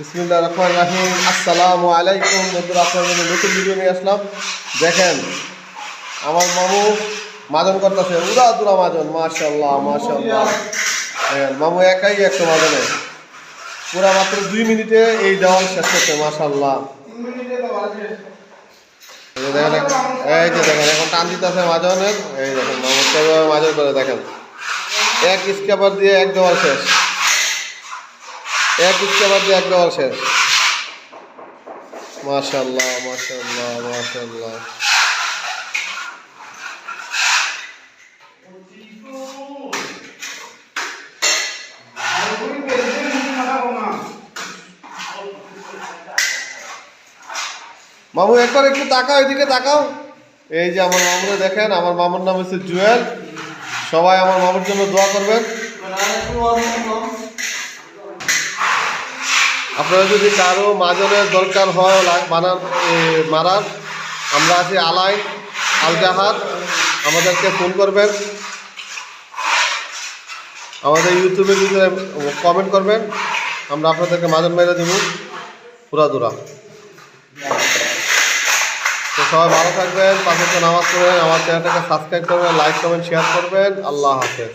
বিসমিল্লাহ রহমান রাহিম। আসসালামু আলাইকুম। বন্ধুরা, আপনার জন্য নতুন ভিডিও নিয়ে আসলাম, দেখেন, আমার মামু মাজন করতেছে। উড়া দুরা মাজন মাশাল্লাহ মাশাল্লাহ দেখেন, মামু একাই একটা মাজনে। পুরা মাত্র দুই মিনিটে এই দেওয়াল শেষ করছে মাশাল্লাহ এই দেখেন, এই যে দেখেন, এখন টান দিতেছে মাজনের। এই দেখেন, মামু মাজন করে, দেখেন। এক স্কেপার দিয়ে এক দেওয়াল শেষ। এক স্কেপার দিয়ে এক দেওয়াল শেষ মাশাল্লাহ মাশাল্লাহ মাশাল্লাহ মামু, একবার একটু তাকাও, এদিকে তাকাও। এই যে আমার মামুরে দেখেন, আমার মামুর নাম হচ্ছে জুয়েল। সবাই আমার মামুর জন্য দোয়া করবেন। আপনারা যদি কারও মাজনের দরকার হয় মানার মারার আমরা আছি আলাই, আলজাহার, আমাদেরকে ফোন করবেন। আমাদের ইউটিউবে ভিতরে কমেন্ট করবেন, আমরা আপনাদেরকে মাজন মেরে দেবো। পুরা দুরা। তো সবাই ভালো থাকবেন, পাশে নামাজ পড়বেন আমার চ্যানেলটাকে সাবস্ক্রাইব করবেন লাইক কমেন্ট শেয়ার করবেন। আল্লাহ হাফেজ।